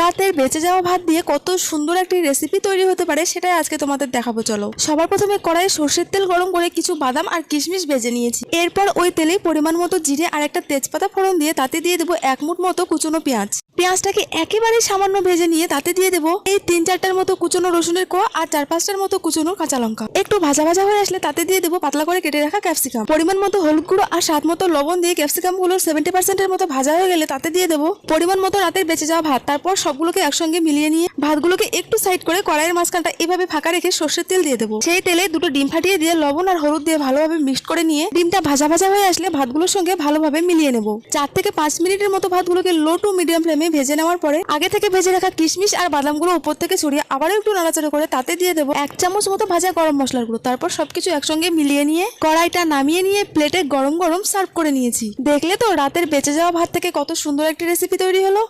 রাতের বেঁচে যাওয়া ভাত দিয়ে কত সুন্দর একটি রেসিপি তৈরি হতে পারে সেটাই আজকে তোমাদের দেখাবো, চলো। সবার প্রথমে কড়াই সর্ষের তেল গরম করে কিছু বাদাম আর কিশমিশ ভেজে নিয়েছি। এরপর ওই তেলে পরিমাণ মতো জিরে আর একটা তেজপাতা ফোড়ন দিয়ে তাতে দিয়ে দেবো এক মুঠ মতো কুচনো পেঁয়াজ। পেঁয়াজটাকে একেবারে সামান্য ভেজে নিয়ে তাতে দিয়ে দেবো এই তিন চারটার মতো কুচনো রসুনের কোয়া আর চার পাঁচটার মতো কুচনো কাঁচা লঙ্কা। একটু ভাজা ভাজা হয়ে আসলে তাতে দিয়ে দেবো পাতলা করে কেটে রাখা ক্যাপসিকাম। পরিমাণ মতো হলুদ গুঁড়ো আর স্বাদ মতো লবণ দিয়ে ক্যাপসিকামগুলো সেভেন্টি পার্সেন্টের মতো ভাজা হয়ে গেলে তাতে দিয়ে দেবো পরিমাণ মতো রাতের বেঁচে যাওয়া ভাত। তারপর সবগুলোকে একসঙ্গে মিলিয়ে নিয়ে ভাতগুলোকে একটু সাইড করে কড়াইয়ের মাঝখানটা এভাবে ফাঁকা রেখে সর্ষের তেল দিয়ে দেবো। সেই তেলে দুটো ডিম ফাটিয়ে দিয়ে লবণ আর হলুদ দিয়ে ভালোভাবে মিক্সড করে নিয়ে ডিমটা ভাজা ভাজা হয়ে আসলে ভাতগুলোর সঙ্গে ভালোভাবে মিলিয়ে নেব। চার থেকে পাঁচ মিনিটের মতো ভাতগুলোকে লো টু মিডিয়াম ফ্লেমে ভেজে নেওয়ার পরে আগে থেকে ভেজে রাখা কিশমিশ আর বাদামগুলো উপর থেকে ছড়িয়ে আবারও একটু নাড়াচাড়া করে তাতে দিয়ে দেবো এক চামচ মতো ভাজা গরম মশলার তারপর সবকিছু একসঙ্গে মিলিয়ে নিয়ে, কড়াইটা নামিয়ে নিয়ে প্লেটে গরম গরম সার্ভ করে নিয়েছি। দেখলে তো রাতের বেঁচে যাওয়া ভাত থেকে কত সুন্দর একটি রেসিপি তৈরি হলো।